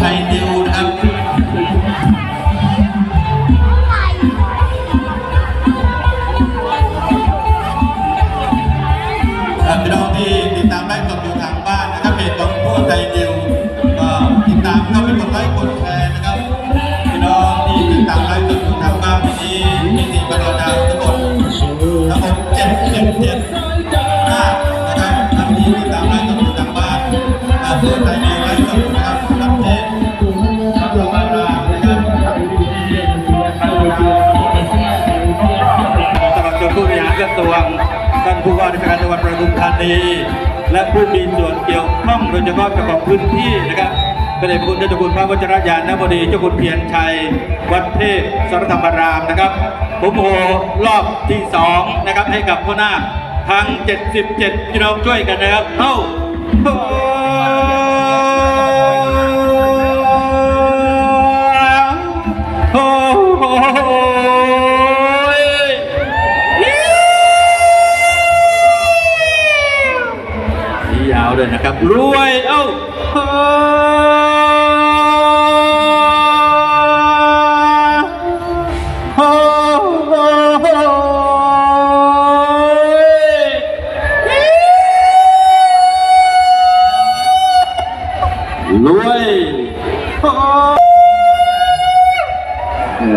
ไรัติดตามได้กับ สวงท่านผู้ว่าราชการจังหวัดประทุมธานี และผู้มีส่วนเกี่ยวข้องโดยเฉพาะเจ้าของพื้นที่นะครับพระเดชพระคุณเจ้าคุณพระวจรญาณบดีเจ้าคุณเพียรชัย วัดเทพสรธรรมรามนะครับ ผมโหรอบที่สองนะครับให้กับพ่อหน้าทั้ง 77พี่น้องช่วยกันนะครับเท่า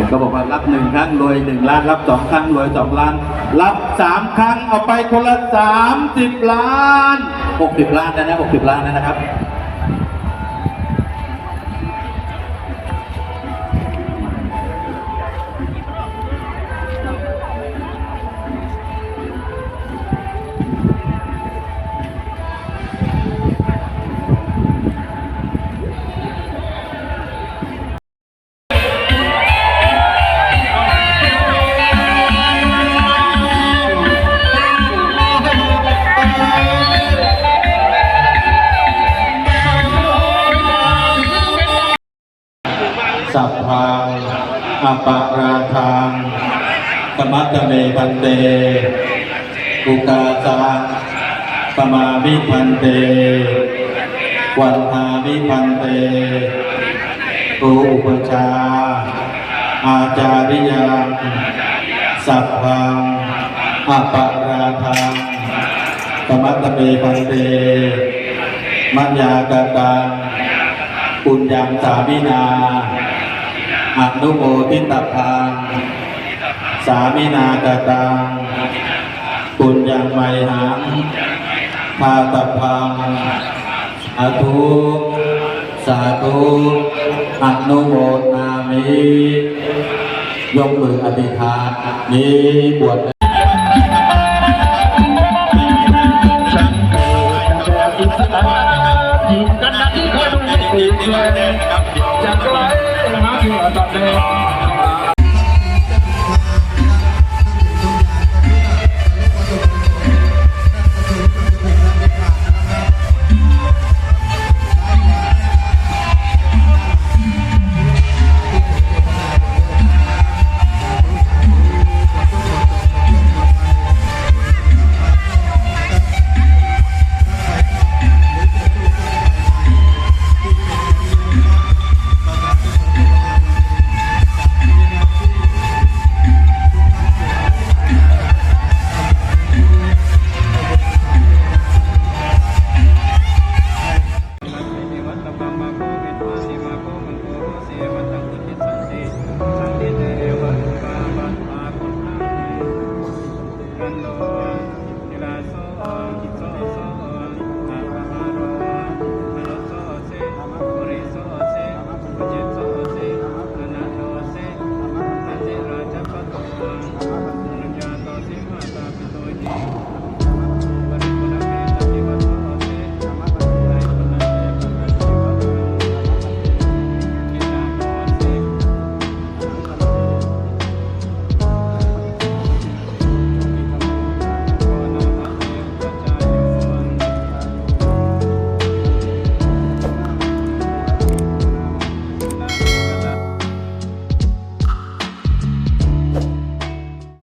ก็บอกว่ารับหนึ่งครั้งรวยหนึ่งล้านรับสองครั้งรวยสองล้าน รับสามครั้งเอาไปคนละสามสิบล้านหกสิบล้านนะนะหกสิบล้านนะนะครับ สัพพังอปาราทังสมัตเมพันเตอุกาสังสมาวิพันเต วันทาวิพันเตตูอุปชา อาจาริยังสัพพังอปาราทังสมัตตเมพันเต มัญญากตังปุญญังสามินา อนุโมทิตพังสามินากตังปุญญังไมหังพาตพังอทุสาธุอนุโมทนามิยกมืออธิษฐานนี้บวช Oh.